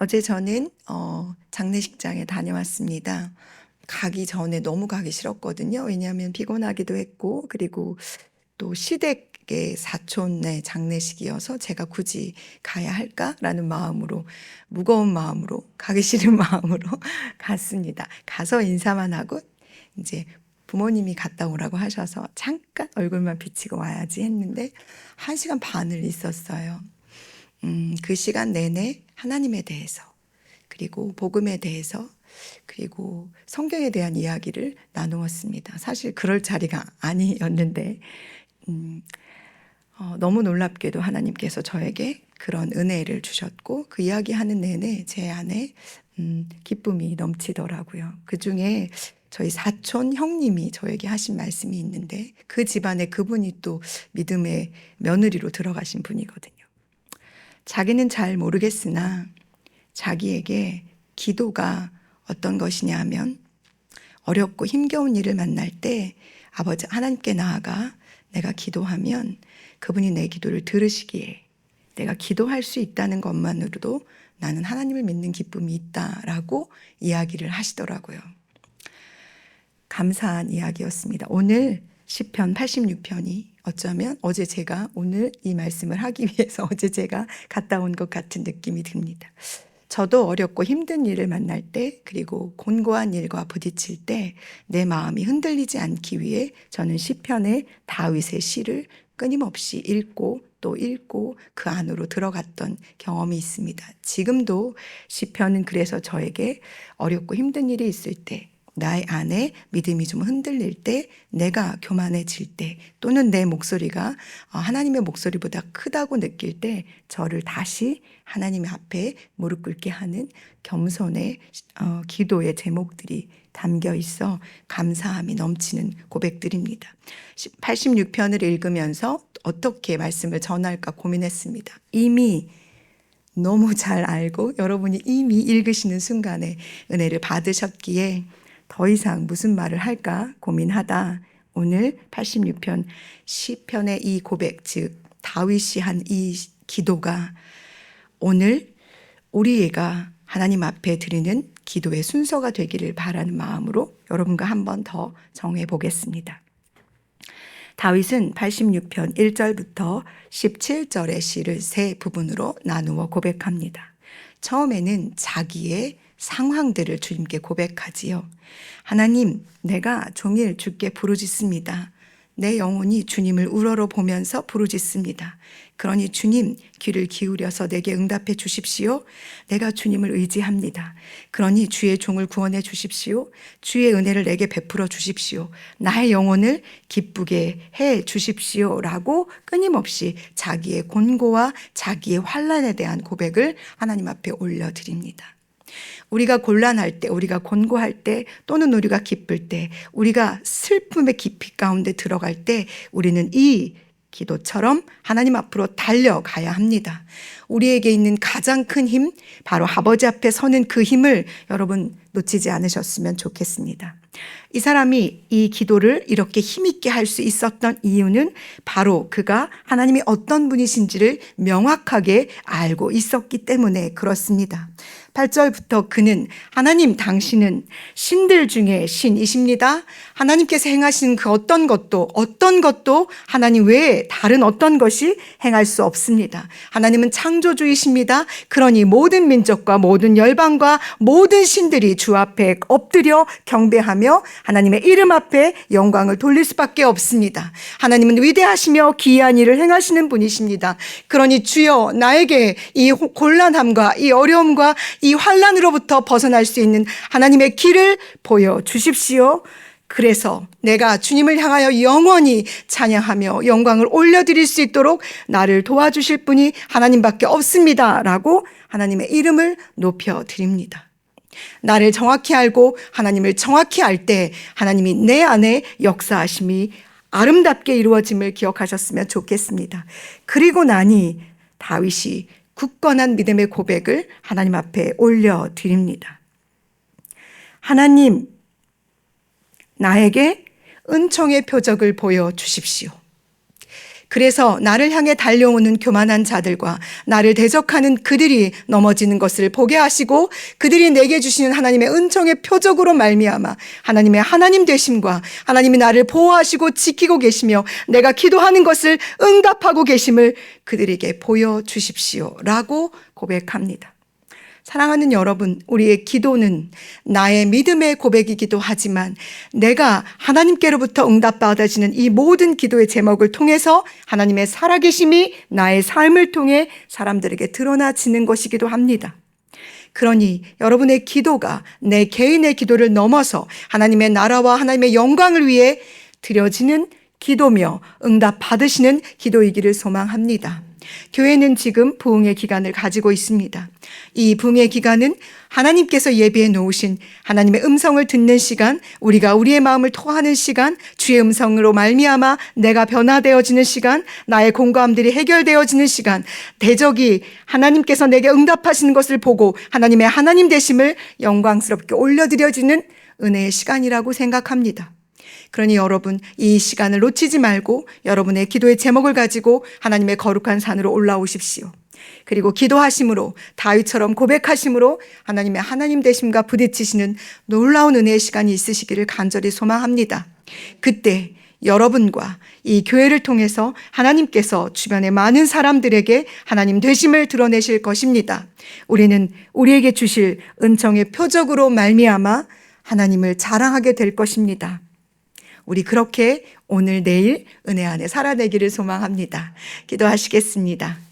어제 저는 어, 장례식장에 다녀왔습니다. 가기 전에 너무 가기 싫었거든요. 왜냐하면 피곤하기도 했고, 그리고 또 시댁의 사촌의 장례식이어서 제가 굳이 가야 할까라는 마음으로, 무거운 마음으로, 가기 싫은 마음으로 갔습니다. 가서 인사만 하고, 이제 부모님이 갔다 오라고 하셔서 잠깐 얼굴만 비치고 와야지 했는데, 한 시간 반을 있었어요. 음, 그 시간 내내 하나님에 대해서, 그리고 복음에 대해서, 그리고 성경에 대한 이야기를 나누었습니다. 사실 그럴 자리가 아니었는데, 음, 어, 너무 놀랍게도 하나님께서 저에게 그런 은혜를 주셨고, 그 이야기하는 내내 제 안에 음, 기쁨이 넘치더라고요. 그 중에 저희 사촌 형님이 저에게 하신 말씀이 있는데, 그 집안에 그분이 또 믿음의 며느리로 들어가신 분이거든요. 자기는 잘 모르겠으나 자기에게 기도가 어떤 것이냐 하면 어렵고 힘겨운 일을 만날 때 아버지 하나님께 나아가 내가 기도하면 그분이 내 기도를 들으시기에 내가 기도할 수 있다는 것만으로도 나는 하나님을 믿는 기쁨이 있다라고 이야기를 하시더라고요. 감사한 이야기였습니다. 오늘 시편 86편이 어쩌면 어제 제가 오늘 이 말씀을 하기 위해서 어제 제가 갔다 온 것 같은 느낌이 듭니다. 저도 어렵고 힘든 일을 만날 때 그리고 곤고한 일과 부딪힐 때 내 마음이 흔들리지 않기 위해 저는 시편의 다윗의 시를 끊임없이 읽고 또 읽고 그 안으로 들어갔던 경험이 있습니다. 지금도 시편은 그래서 저에게 어렵고 힘든 일이 있을 때 나의 안에 믿음이 좀 흔들릴 때, 내가 교만해질 때, 또는 내 목소리가 어, 하나님의 목소리보다 크다고 느낄 때, 저를 다시 하나님의 앞에 무릎 꿇게 하는 겸손의 어, 기도의 제목들이 담겨 있어 감사함이 넘치는 고백들입니다. 86편을 읽으면서 어떻게 말씀을 전할까 고민했습니다. 이미 너무 잘 알고 여러분이 이미 읽으시는 순간에 은혜를 받으셨기에 더 이상 무슨 말을 할까 고민하다 오늘 86편 시편의 이 고백 즉 다윗이 한 이 기도가 오늘 우리가 하나님 앞에 드리는 기도의 순서가 되기를 바라는 마음으로 여러분과 한 번 더 정해 보겠습니다. 다윗은 86편 1절부터 17절의 시를 세 부분으로 나누어 고백합니다. 처음에는 자기의 상황들을 주님께 고백하지요. 하나님, 내가 종일 주께 부르짖습니다. 내 영혼이 주님을 우러러 보면서 부르짖습니다. 그러니 주님 귀를 기울여서 내게 응답해 주십시오. 내가 주님을 의지합니다. 그러니 주의 종을 구원해 주십시오. 주의 은혜를 내게 베풀어 주십시오. 나의 영혼을 기쁘게 해 주십시오. 라고 끊임없이 자기의 곤고와 자기의 환란에 대한 고백을 하나님 앞에 올려드립니다. 우리가 곤란할 때, 우리가 곤고할 때, 또는 우리가 기쁠 때, 우리가 슬픔의 깊이 가운데 들어갈 때, 우리는 이 기도처럼 하나님 앞으로 달려가야 합니다. 우리에게 있는 가장 큰 힘, 바로 아버지 앞에 서는 그 힘을 여러분 놓치지 않으셨으면 좋겠습니다. 이 사람이 이 기도를 이렇게 힘있게 할 수 있었던 이유는 바로 그가 하나님이 어떤 분이신지를 명확하게 알고 있었기 때문에 그렇습니다. 8절부터 그는 하나님 당신은 신들 중에 신이십니다. 하나님께서 행하신 그 어떤 것도 어떤 것도 하나님 외에 다른 어떤 것이 행할 수 없습니다. 하나님은 창 조주이십니다. 그러니 모든 민족과 모든 열방과 모든 신들이 주 앞에 엎드려 경배하며 하나님의 이름 앞에 영광을 돌릴 수밖에 없습니다. 하나님은 위대하시며 기이한 일을 행하시는 분이십니다. 그러니 주여 나에게 이 곤란함과 이 어려움과 이 환란으로부터 벗어날 수 있는 하나님의 길을 보여 주십시오. 그래서 내가 주님을 향하여 영원히 찬양하며 영광을 올려드릴 수 있도록 나를 도와주실 분이 하나님밖에 없습니다. 라고 하나님의 이름을 높여드립니다. 나를 정확히 알고 하나님을 정확히 알 때 하나님이 내 안에 역사하심이 아름답게 이루어짐을 기억하셨으면 좋겠습니다. 그리고 나니 다윗이 굳건한 믿음의 고백을 하나님 앞에 올려드립니다. 하나님, 나에게 은총의 표적을 보여 주십시오. 그래서 나를 향해 달려오는 교만한 자들과 나를 대적하는 그들이 넘어지는 것을 보게 하시고 그들이 내게 주시는 하나님의 은총의 표적으로 말미암아 하나님의 하나님 되심과 하나님이 나를 보호하시고 지키고 계시며 내가 기도하는 것을 응답하고 계심을 그들에게 보여 주십시오라고 고백합니다. 사랑하는 여러분, 우리의 기도는 나의 믿음의 고백이기도 하지만 내가 하나님께로부터 응답받아지는 이 모든 기도의 제목을 통해서 하나님의 살아계심이 나의 삶을 통해 사람들에게 드러나지는 것이기도 합니다. 그러니 여러분의 기도가 내 개인의 기도를 넘어서 하나님의 나라와 하나님의 영광을 위해 드려지는 기도며 응답 받으시는 기도이기를 소망합니다. 교회는 지금 부흥의 기간을 가지고 있습니다. 이 부흥의 기간은 하나님께서 예비해 놓으신 하나님의 음성을 듣는 시간, 우리가 우리의 마음을 토하는 시간, 주의 음성으로 말미암아 내가 변화되어지는 시간, 나의 공감들이 해결되어지는 시간, 대적이 하나님께서 내게 응답하시는 것을 보고 하나님의 하나님 되심을 영광스럽게 올려드려지는 은혜의 시간이라고 생각합니다. 그러니 여러분 이 시간을 놓치지 말고 여러분의 기도의 제목을 가지고 하나님의 거룩한 산으로 올라오십시오. 그리고 기도하심으로 다윗처럼 고백하심으로 하나님의 하나님 되심과 부딪히시는 놀라운 은혜의 시간이 있으시기를 간절히 소망합니다. 그때 여러분과 이 교회를 통해서 하나님께서 주변의 많은 사람들에게 하나님 되심을 드러내실 것입니다. 우리는 우리에게 주실 은총의 표적으로 말미암아 하나님을 자랑하게 될 것입니다. 우리 그렇게 오늘 내일 은혜 안에 살아내기를 소망합니다. 기도하시겠습니다.